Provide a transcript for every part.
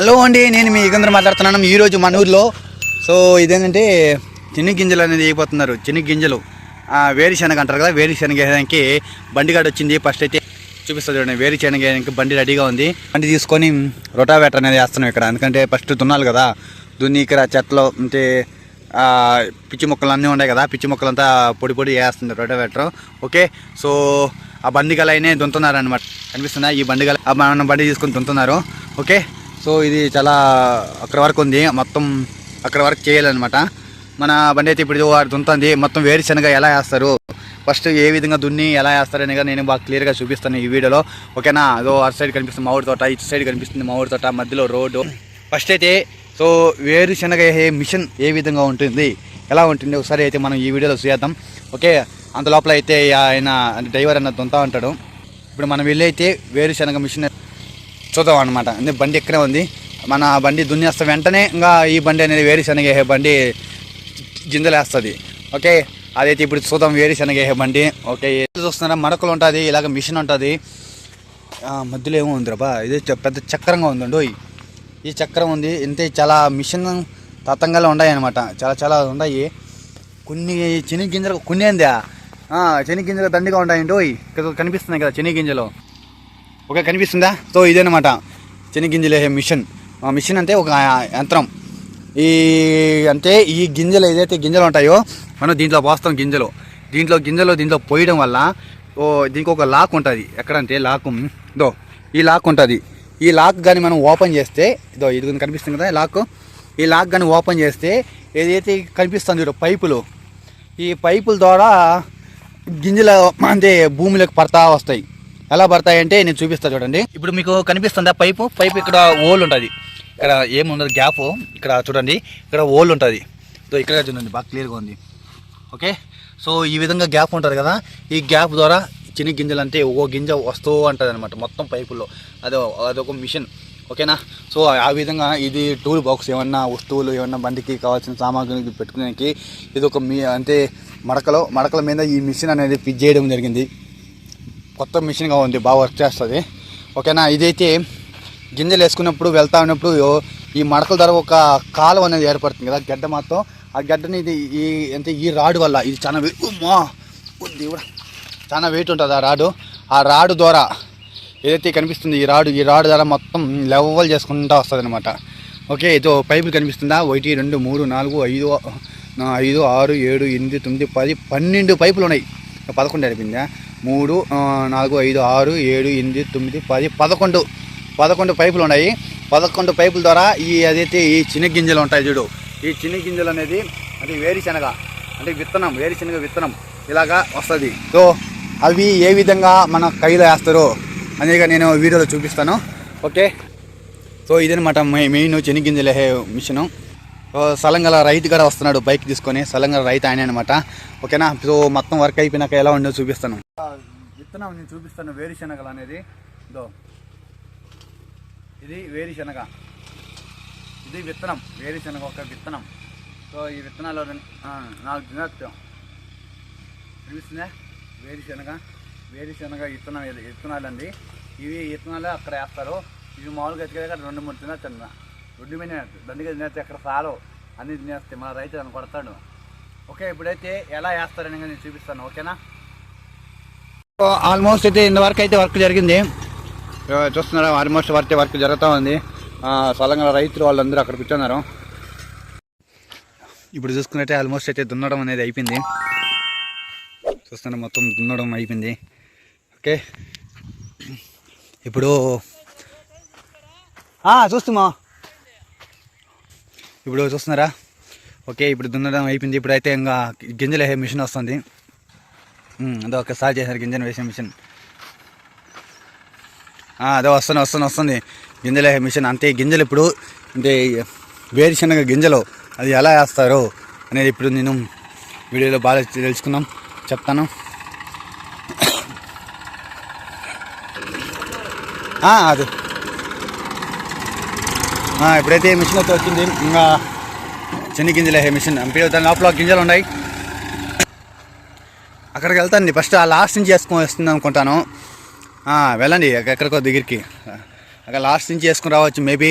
Hello అండి నేను మీ యుగంధర్ మాట్లాడుతున్నాను. ఈరోజు మన ఊర్లో సో ఇదేంటంటే చిన్ని గింజలు అనేది వేయబోతున్నారు చిన్ని గింజలు. వేరుశనగ అంటారు కదా వేరుశనగ వేయడానికి బండిగాడు వచ్చింది. ఫస్ట్ అయితే చూపిస్తుంది చూడండి. వేరుశనగ వేయడానికి బండి రెడీగా ఉంది. బండి తీసుకొని రొటావేటర్ అనేది వేస్తున్నాం ఇక్కడ. ఎందుకంటే ఫస్ట్ దున్నాలి కదా. దున్ని ఇక్కడ చెట్లు అంటే పిచ్చి మొక్కలు అన్నీ ఉన్నాయి కదా. పిచ్చి మొక్కలంతా పొడి పొడి వేస్తుంది రొటావేటర్ ఓకే సో ఆ బండి గలైనే దున్తున్నారు అనమాట కనిపిస్తుందా? ఈ బండిగల మన బండి తీసుకొని దున్తున్నారు ఓకే సో ఇది చాలా అక్కడ వరకు ఉంది. మొత్తం అక్కడ వరకు చేయాలన్నమాట. మన బండి అయితే ఇప్పుడు వాడు దున్తుంది మొత్తం వేరుశనగ ఎలా వేస్తారు? ఫస్ట్ ఏ విధంగా దున్ని ఎలా వేస్తారని కానీ నేను బాగా క్లియర్గా చూపిస్తాను ఈ వీడియోలో. ఓకేనా? అదో అటు సైడ్ కనిపిస్తుంది మామిడి తోట ఇటు సైడ్ కనిపిస్తుంది మామిడి తోట మధ్యలో రోడ్డు. ఫస్ట్ అయితే సో వేరుశనగ ఏ మిషన్ ఏ విధంగా ఉంటుంది? ఎలా ఉంటుంది? ఒకసారి అయితే మనం ఈ వీడియోలో చూద్దాం ఓకే? అంత లోపల అయితే ఆయన డ్రైవర్ అన్న దుంతా ఉంటాడు. ఇప్పుడు మనం వెళ్ళి అయితే వేరుశనగ మిషన్ చూద్దాం అనమాట అంటే బండి ఇక్కడే ఉంది. మన బండి దున్నేస్తే వెంటనే ఇంకా ఈ బండి అనేది వేరుశనగ వేసే బండి జిందలేస్తుంది. ఓకే? అదైతే ఇప్పుడు చూద్దాం వేరుశనగ బండి. ఓకే? చూస్తున్నారా? మడకలు ఉంటుంది ఇలాగ మిషన్ ఉంటుంది. మధ్యలో ఏమో ఉంది రాబా ఇది పెద్ద చక్రంగా ఉందండి ఈ చక్రం ఉంది. ఇంతే చాలా మిషన్ తతంగాలు ఉన్నాయి అనమాట చాలా చాలా ఉన్నాయి. కొన్ని చెనిగింజలు కొన్ని ఏందా? చెనిగింజలు దండిగా ఉంటాయండి ఇక్కడ కనిపిస్తున్నాయి కదా చెనిగింజలు ఓకే కనిపిస్తుందా? సో ఇదేనమాట. చెనిగింజలు వేసే మిషన్. ఆ మిషన్ అంటే ఒక యంత్రం. ఈ అంటే ఈ గింజలు ఏదైతే గింజలు ఉంటాయో మనం దీంట్లో పోస్తాం గింజలు. దీంట్లో గింజలు దీంట్లో పోయడం వల్ల ఓ దీనికి ఒక లాక్ ఉంటుంది. ఎక్కడంటే లాక్ దో ఈ లాక్ ఉంటుంది. ఈ లాక్ కానీ మనం ఓపెన్ చేస్తే ఇదో ఇది కనిపిస్తుంది కదా లాక్. ఈ లాక్ కానీ ఓపెన్ చేస్తే ఏదైతే కనిపిస్తుంది చూడు పైపులు. ఈ పైపుల ద్వారా గింజలు అంటే భూమిలోకి పడతా వస్తాయి. ఎలా పడతాయంటే నేను చూపిస్తా చూడండి. ఇప్పుడు మీకు కనిపిస్తుందా పైపు? పైపు ఇక్కడ ఓల్ ఉంటుంది. ఇక్కడ ఏముండదు గ్యాప్. ఇక్కడ చూడండి ఇక్కడ ఓల్ ఉంటుంది. సో ఇక్కడ చూడండి బాగా క్లియర్గా ఉంది. ఓకే? సో ఈ విధంగా గ్యాప్ ఉంటుంది కదా ఈ గ్యాప్ ద్వారా చిన్న గింజలు అంటే ఓ గింజ వస్తూ ఉంటుంది అనమాట మొత్తం పైపుల్లో. అదో అదొక మిషన్. ఓకేనా? సో ఆ విధంగా ఇది టూల్ బాక్స్ ఏమన్నా వస్తువులు ఏమన్నా బండికి కావాల్సిన సామాగ్రి పెట్టుకోడానికి ఇది ఒక మీ అంటే మడకలో మడకల మీద ఈ మిషన్ అనేది ఫిట్ చేయడం జరిగింది. కొత్త మిషన్గా ఉంది బాగా వర్క్ చేస్తుంది. ఓకేనా? ఇదైతే గింజలు వేసుకున్నప్పుడు వెళ్తా ఉన్నప్పుడు ఈ మడకల ద్వారా ఒక కాలం అనేది ఏర్పడుతుంది కదా గడ్డ మొత్తం ఆ గడ్డని ఇది ఈ అంటే ఈ రాడు వల్ల ఇది చాలా వెయిట్ ఉమ్మా! ఓ చాలా వెయిట్ ఉంటుంది ఆ రాడు. ఆ రాడు ద్వారా ఏదైతే కనిపిస్తుంది ఈ రాడు ఈ రాడు ద్వారా మొత్తం లెవెల్ చేసుకుంటూ వస్తుంది అనమాట ఓకే ఇదో పైపులు కనిపిస్తుందా? ఒకటి రెండు మూడు నాలుగు ఐదు ఐదు ఆరు ఏడు ఎనిమిది తొమ్మిది పది పన్నెండు పైపులు ఉన్నాయి. పదకొండు అయిపోయిందా మూడు నాలుగు ఐదు ఆరు ఏడు ఎనిమిది తొమ్మిది పది పదకొండు. పదకొండు పైపులు ఉన్నాయి. పదకొండు పైపుల ద్వారా ఈ అదైతే ఈ చిన్న గింజలు ఉంటాయి చూడు. ఈ చిన్న గింజలు అనేది అది వేరుశనగ అంటే విత్తనం వేరుశనగ విత్తనం ఇలాగా వస్తుంది. సో అవి ఏ విధంగా మన కైలో వేస్తారో అనేది నేను వీడియోలో చూపిస్తాను. ఓకే? సో ఇదనమాట మెయిన్ చెనిగింజలు మిషను. సలంగల రైతు కూడా వస్తున్నాడు బైక్ తీసుకొని. సలంగల రైతు ఆయన అనమాట ఓకేనా? సో మొత్తం వర్క్ అయిపోయినాక ఎలా ఉండో చూపిస్తాను. విత్తనం నేను చూపిస్తాను వేరుశనగలు అనేది. ఇదో. ఇది వేరుశనగ ఇది విత్తనం వేరుశనగ ఒక విత్తనం. సో ఈ విత్తనాలు రెండు- నాలుగు దినత్వం కనిపిస్తుందా వేరుశనగ వేరుశనగ విత్తనం విత్తనాలు అండి ఇవి విత్తనాలు అక్కడ వేస్తారు. ఇవి మామూలుగా ఎత్తుకెళ్ళక రెండు మూడు తినచ్చు అన్న రెండు మీద దండిగా తినేస్తే ఎక్కడ సాలో? అన్ని తినేస్తే మన రైతు అని కొడతాడు. ఓకే ఇప్పుడైతే ఎలా వేస్తారని నేను చూపిస్తాను ఓకేనా? ఆల్మోస్ట్ అయితే ఇంతవరకు అయితే వర్క్ జరిగింది. ఆ, చూస్తున్నారా ఆల్మోస్ట్ వర్క్ వర్క్ జరుగుతూ ఉంది. సొలంగా రైతులు వాళ్ళందరూ అక్కడ కూర్చున్నారు. ఇప్పుడు చూసుకున్నట్టే ఆల్మోస్ట్ అయితే దున్నడం అనేది అయిపోయింది. చూస్తున్నా మొత్తం దున్నడం అయిపోయింది. ఓకే. ఇప్పుడు చూస్తుమా ఇప్పుడు చూస్తున్నారా? ఓకే ఇప్పుడు దున్నడం అయిపోయింది. ఇప్పుడైతే ఇంకా గింజలు వేసే మిషన్ వస్తుంది. అదో ఒకసారి చేశారు గింజలు వేసే మిషన్. అదో అదే వస్తుంది వస్తుంది వస్తుంది. గింజలు వేసే మిషన్. అంతే గింజలు ఇప్పుడు అంటే వేరుశనగ గింజలు అది ఎలా వేస్తారు అనేది ఇప్పుడు నేను వీడియోలో బాగా తెలుసుకుందాం చెప్తాను. అది. ఇప్పుడైతే మిషన్ అయితే వచ్చింది. ఇంకా చిన్న గింజలు మిషన్ అంటే దాని లోపల గింజలు ఉన్నాయి. అక్కడికి వెళ్తాను ఫస్ట్ ఆ లాస్ట్ నుంచి వేసుకొని వస్తుంది అనుకుంటాను. వెళ్ళండి. ఎక్కడికో దగ్గరికి. అక్కడ లాస్ట్ నుంచి వేసుకుని రావచ్చు. మేబీ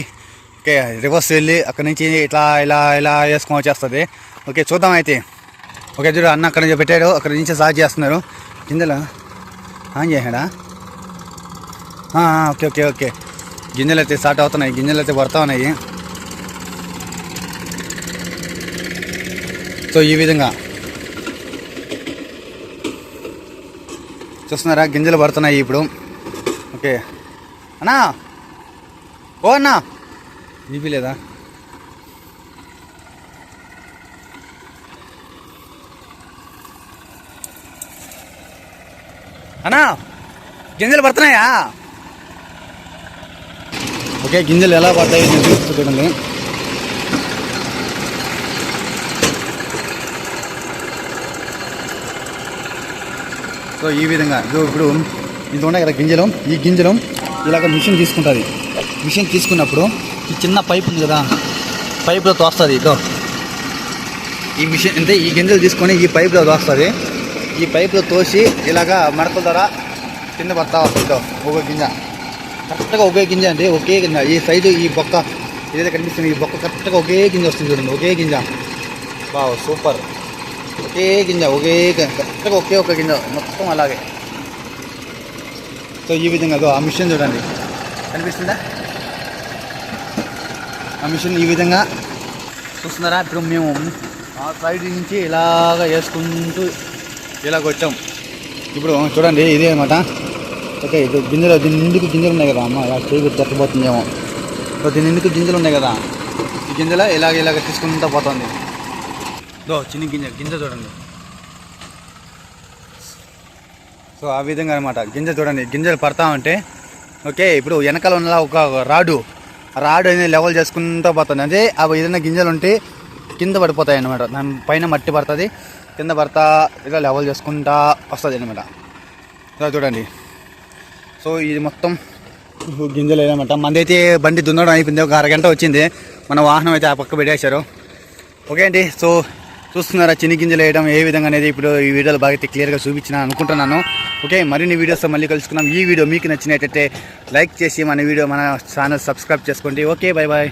ఓకే రివర్స్ వెళ్ళి అక్కడ నుంచి ఇట్లా ఇలా ఇలా వేసుకొని వచ్చేస్తుంది. ఓకే చూద్దాం అయితే. ఓకే చూడు అన్న అక్కడ నుంచి పెట్టాడు. అక్కడ నుంచి సాగు చేస్తున్నారు. గింజలు. ఆన్ చేసాడా ఓకే ఓకే ఓకే. గింజలు అయితే స్టార్ట్ అవుతున్నాయి గింజలు అయితే పడతా ఉన్నాయి. సో ఈ విధంగా. చూస్తున్నారా గింజలు పడుతున్నాయి ఇప్పుడు. ఓకే. అన్నా! ఓ అన్నా! జీపీ లేదా? అన్నా! గింజలు పడుతున్నాయా ఓకే గింజలు ఎలా పడతాయి నేను చూస్తూ చూడండి. సో ఈ విధంగా ఇదిగో ఇప్పుడు ఇది ఉన్నాయి కదా గింజలు. ఈ గింజలు ఇలాగ మిషన్ తీసుకుంటుంది. మిషన్ తీసుకున్నప్పుడు ఈ చిన్న పైప్ ఉంది కదా పైప్లో తోస్తుంది ఇదో ఈ మిషన్ అంటే ఈ గింజలు తీసుకొని ఈ పైప్లో తోస్తుంది. ఈ పైప్లో తోసి ఇలాగా మడకల ద్వారా కింద పడతా వస్తుంది ఇదో ఒక గింజ. కరెక్ట్గా ఒకే గింజ అండి ఒకే గింజ. ఈ సైజు ఈ బొక్క ఏదైతే కనిపిస్తుంది ఈ బొక్క కరెక్ట్గా ఒకే గింజ వస్తుంది చూడండి ఒకే గింజ. బావ్ సూపర్. ఒకే గింజ ఒకే గింజ కరెక్ట్గా ఒకే ఒక గింజ మొత్తం అలాగే. సో ఈ విధంగా ఆ మిషన్ చూడండి. కనిపిస్తుందా? ఆ మిషన్ ఈ విధంగా. చూస్తున్నారా? ఇప్పుడు మేము ఆ సైడ్ నుంచి ఇలాగ వేసుకుంటూ ఇలాగ వచ్చాం ఇప్పుడు చూడండి ఇదే అనమాట ఓకే ఇది గింజలు దీని నిండుకు గింజలు ఉన్నాయి కదా అమ్మ? ఇలా చేయి తట్టబోతుందేమో సో దీని నిండుకు గింజలు ఉన్నాయి కదా? ఈ గింజల ఇలాగ ఇలాగ తీసుకుంటూ పోతుంది. దో చిన్న గింజ గింజ చూడండి. సో ఆ విధంగా అనమాట గింజ చూడండి గింజలు పడతా ఉంటే ఓకే ఇప్పుడు వెనకాల ఉన్న ఒక రాడు ఆ రాడు అనేది లెవెల్ చేసుకుంటూ పోతుంది. అంటే అవి ఏదైనా గింజలు ఉంటే కింద పడిపోతాయి అనమాట దాని పైన మట్టి పడుతుంది. కింద పడతా ఇలా లెవెల్ చేసుకుంటా వస్తుంది అనమాట ఇలా చూడండి. సో ఇది మొత్తం గింజలు అనమాట మందైతే బండి దున్నడం అయిపోయింది. ఒక అరగంట వచ్చింది. మన వాహనం అయితే ఆ పక్క పెట్టేశారు. ఓకే అండి. సో చూస్తున్నారా చిన్ని గింజలు వేయడం ఏ విధంగా అనేది ఇప్పుడు ఈ వీడియోలో బాగా క్లియర్గా చూపించిన అనుకుంటున్నాను. ఓకే మరిన్ని వీడియోస్తో మళ్ళీ కలుసుకున్నాం ఈ వీడియో మీకు నచ్చినట్టయితే లైక్ చేసి మన వీడియో మన ఛానల్ సబ్స్క్రైబ్ చేసుకోండి. Okay bye bye